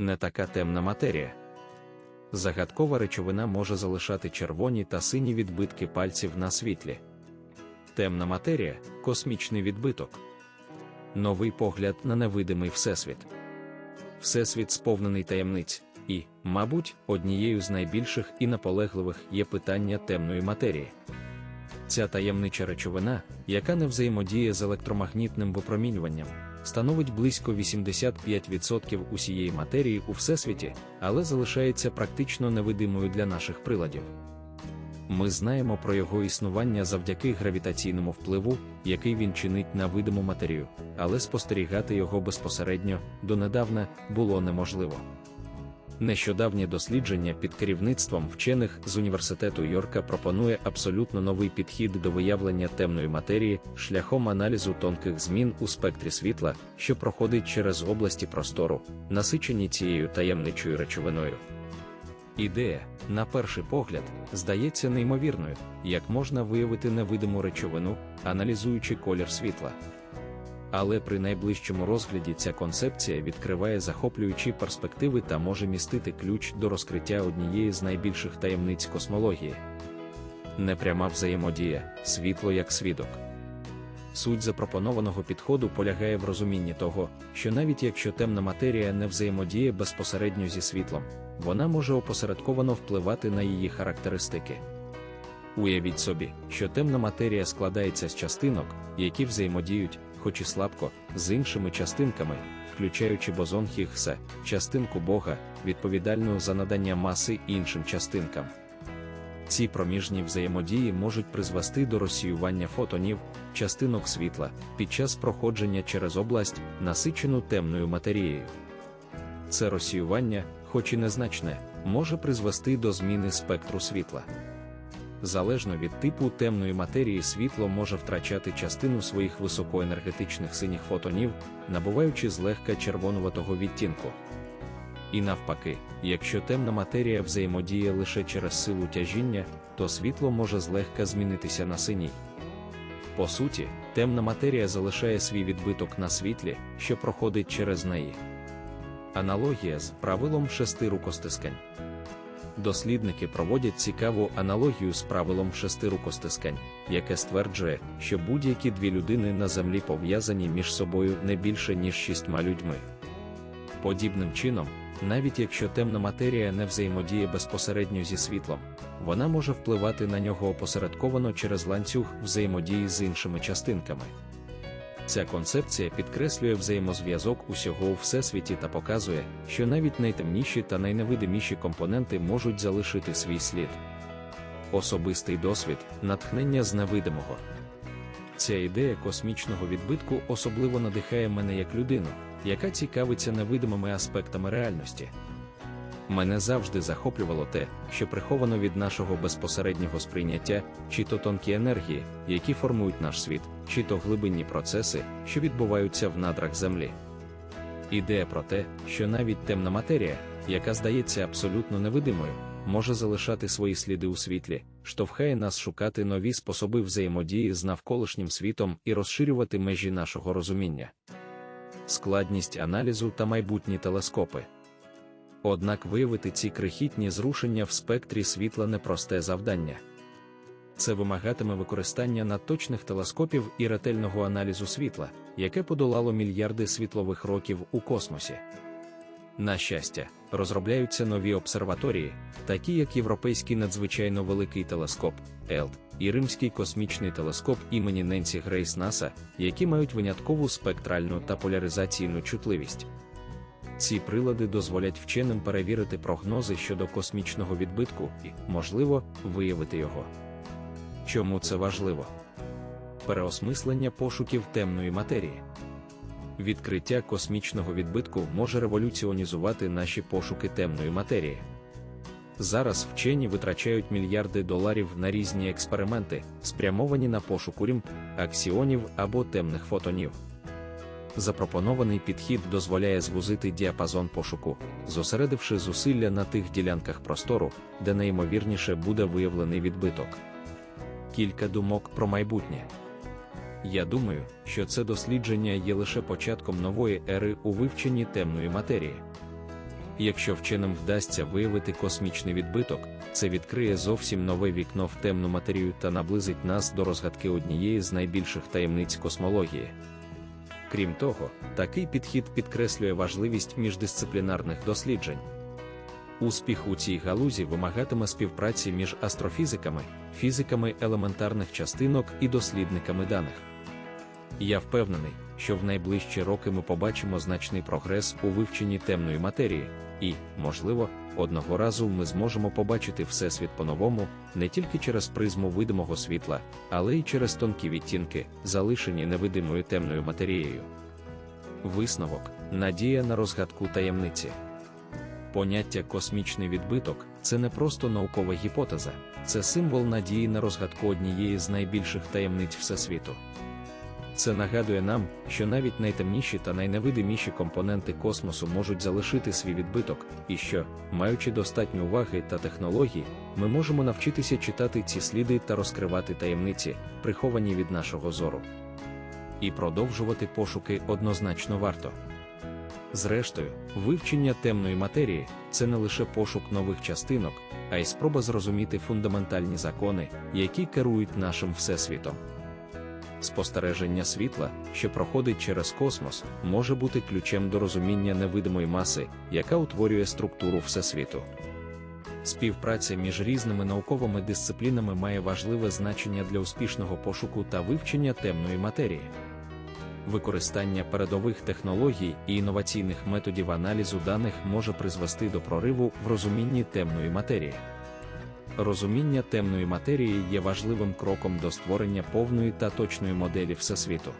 не така темна матерія. Загадкова речовина може залишати червоні та сині відбитки пальців на світлі. Темна матерія космічний відбиток. Новий погляд на невидимий всесвіт. Всесвіт сповнений таємниць, і, мабуть, однією з найбільших і наполегливих є питання темної матерії. Ця таємнича речовина, яка не взаємодіє з електромагнітним випромінюванням, становить близько 85% усієї матерії у всесвіті, але залишається практично невидимою для наших приладів. Ми знаємо про його існування завдяки гравітаційному впливу, який він чинить на видиму матерію, але спостерігати його безпосередньо донедавна було неможливо. Нещодавнє дослідження під керівництвом вчених з університету Йорка пропонує абсолютно новий підхід до виявлення темної матерії шляхом аналізу тонких змін у спектрі світла, що проходить через області простору, насичені цією таємничою речовиною. Ідея, на перший погляд, здається неймовірною, як можна виявити невидиму речовину, аналізуючи колір світла. Але при найближчому розгляді ця концепція відкриває захоплюючі перспективи та може містити ключ до розкриття однієї з найбільших таємниць космології. Непряма взаємодія, світло як свідок. Суть запропонованого підходу полягає в розумінні того, що навіть якщо темна матерія не взаємодіє безпосередньо зі світлом, вона може опосередковано впливати на її характеристики. Уявіть собі, що темна матерія складається з частинок, які взаємодіють, хоч і слабко, з іншими частинками, включаючи бозон Хіггса, частинку Бога, відповідальну за надання маси іншим частинкам. Ці проміжні взаємодії можуть призвести до розсіювання фотонів, частинок світла під час проходження через область, насичену темною матерією. Це розсіювання, хоч і незначне, може призвести до зміни спектру світла. Залежно від типу темної матерії світло може втрачати частину своїх високоенергетичних синіх фотонів, набуваючи злегка червонуватого відтінку. І навпаки, якщо темна матерія взаємодіє лише через силу тяжіння, то світло може злегка змінитися на синій. По суті, темна матерія залишає свій відбиток на світлі, що проходить через неї. Аналогія з правилом шести рукостискань. Дослідники проводять цікаву аналогію з правилом шести рукостискань, яке стверджує, що будь-які дві людини на землі пов'язані між собою не більше ніж шістьма людьми. Подібним чином, навіть якщо темна матерія не взаємодіє безпосередньо зі світлом, вона може впливати на нього опосередковано через ланцюг взаємодії з іншими частинками. Ця концепція підкреслює взаємозв'язок усього у всесвіті та показує, що навіть найтемніші та найневидиміші компоненти можуть залишити свій слід. Особистий досвід, натхнення з невидимого. Ця ідея космічного відбитку особливо надихає мене як людину, яка цікавиться невидимими аспектами реальності. Мене завжди захоплювало те, що приховано від нашого безпосереднього сприйняття, чи то тонкі енергії, які формують наш світ, чи то глибинні процеси, що відбуваються в надрах Землі. Ідея про те, що навіть темна матерія, яка здається абсолютно невидимою, може залишати свої сліди у світлі, штовхає нас шукати нові способи взаємодії з навколишнім світом і розширювати межі нашого розуміння. Складність аналізу та майбутні телескопи. Однак виявити ці крихітні зрушення в спектрі світла непросте завдання. Це вимагатиме використання надточних телескопів і ретельного аналізу світла, яке подолало мільярди світлових років у космосі. На щастя, розробляються нові обсерваторії, такі як Європейський надзвичайно великий телескоп ЕЛТ і Римський космічний телескоп імені Ненсі Грейс НАСА, які мають виняткову спектральну та поляризаційну чутливість. Ці прилади дозволять вченим перевірити прогнози щодо космічного відбитку і, можливо, виявити його. Чому це важливо? Переосмислення пошуків темної матерії. Відкриття космічного відбитку може революціонізувати наші пошуки темної матерії. Зараз вчені витрачають мільярди доларів на різні експерименти, спрямовані на пошук рімб, аксіонів або темних фотонів. Запропонований підхід дозволяє звузити діапазон пошуку, зосередивши зусилля на тих ділянках простору, де найімовірніше буде виявлений відбиток. Кілька думок про майбутнє. Я думаю, що це дослідження є лише початком нової ери у вивченні темної матерії. Якщо вченим вдасться виявити космічний відбиток, це відкриє зовсім нове вікно в темну матерію та наблизить нас до розгадки однієї з найбільших таємниць космології. Крім того, такий підхід підкреслює важливість міждисциплінарних досліджень. Успіх у цій галузі вимагатиме співпраці між астрофізиками, фізиками елементарних частинок і дослідниками даних. Я впевнений, що в найближчі роки ми побачимо значний прогрес у вивченні темної матерії, і, можливо, одного разу ми зможемо побачити Всесвіт по-новому не тільки через призму видимого світла, але й через тонкі відтінки, залишені невидимою темною матерією. Висновок надія на розгадку таємниці. Поняття космічний відбиток це не просто наукова гіпотеза, це символ надії на розгадку однієї з найбільших таємниць Всесвіту. Це нагадує нам, що навіть найтемніші та найневидиміші компоненти космосу можуть залишити свій відбиток, і що, маючи достатньо уваги та технологій, ми можемо навчитися читати ці сліди та розкривати таємниці, приховані від нашого зору. І продовжувати пошуки однозначно варто. Зрештою, вивчення темної матерії це не лише пошук нових частинок, а й спроба зрозуміти фундаментальні закони, які керують нашим всесвітом. Спостереження світла, що проходить через космос, може бути ключем до розуміння невидимої маси, яка утворює структуру Всесвіту. Співпраця між різними науковими дисциплінами має важливе значення для успішного пошуку та вивчення темної матерії. Використання передових технологій і інноваційних методів аналізу даних може призвести до прориву в розумінні темної матерії. Розуміння темної матерії є важливим кроком до створення повної та точної моделі Всесвіту.